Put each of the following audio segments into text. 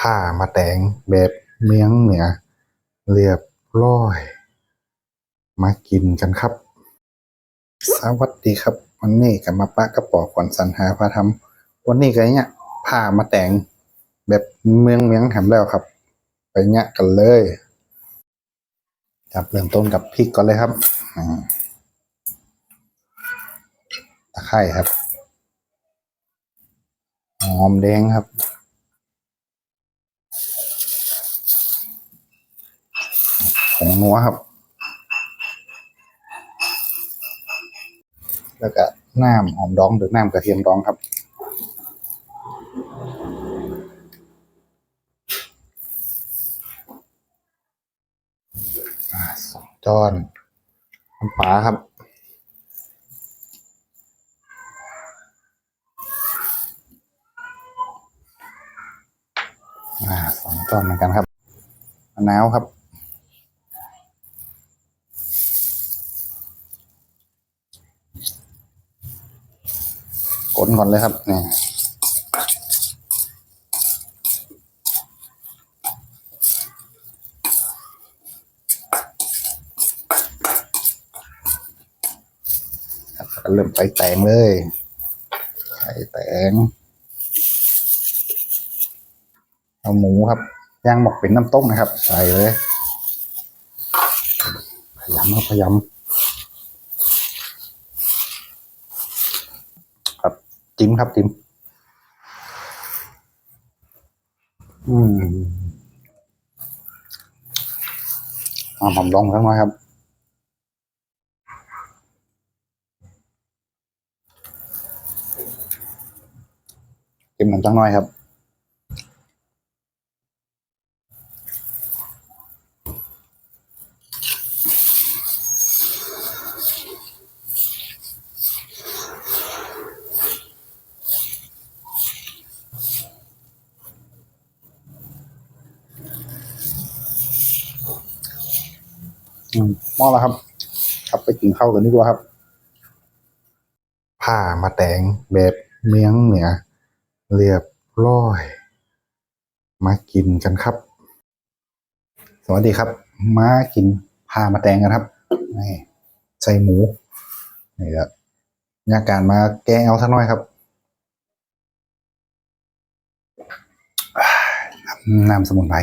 ผ้ามาแต่งแบบเมียงเหนือเรียบร้อย มากินกันครับ สวัสดีครับ วันนี้กับมาปะกระป๋อก่อนสันหาพาทำวันนี้ก็เนี่ยผ้ามาแต่งแบบเมืองเมียงแหมแล้วครับ ไปเนี่ยกันเลยจับเริ่มต้นกับพริกก่อนเลยครับตะไคร่ครับหอมแดงครับ ผงนัวครับ แล้วก็น้ำหอมดองหรือน้ำกระเทียมดองครับสองจอนน้ำปลาครับอ่าสองจอนเหมือนกันครับมะนาวครับ กดก่อนเลยครับนี่ก็เริ่มไปแตงเลยไข่แตงเอาหมูครับย่างหมกเป็นน้ำต้มนะครับ ใส่เลยพยายามพยายาม ครับ จิ้มครับจิ้มอืมอาหอมลองสักหน่อยครับ จิ้มหน่อยสักหน่อยครับ อืมมอแล้วครับ ครับไปกินข้าวกันดีกว่าครับ ผ้ามาแต่งแบบเมียงเหนือเรียบร้อย มากินกันครับ สวัสดีครับ มากินผ้ามาแต่งกันครับนี่ใส่หมูนี่ครับยาการมาแกงเอาสักหน่อยครับน้ำสมุนไพร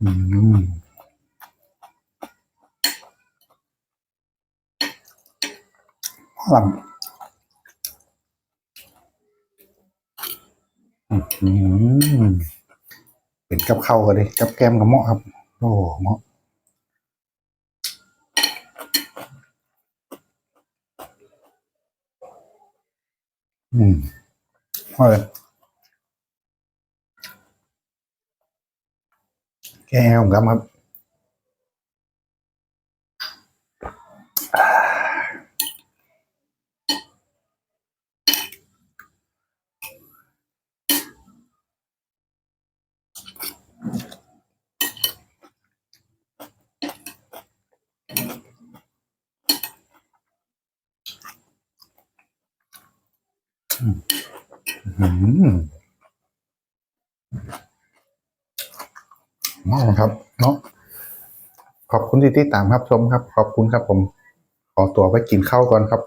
อืมหลังอืมเป็นกับข้าวกันเลยกับแกมกับเหมาะครับ โอ้หมอืมอร่อย แกงของกัมครับอืมมาก ครับ เนาะขอบคุณที่ติดตามครับชมครับ ขอบคุณครับผม ขอตัวไปกินข้าวก่อนครับ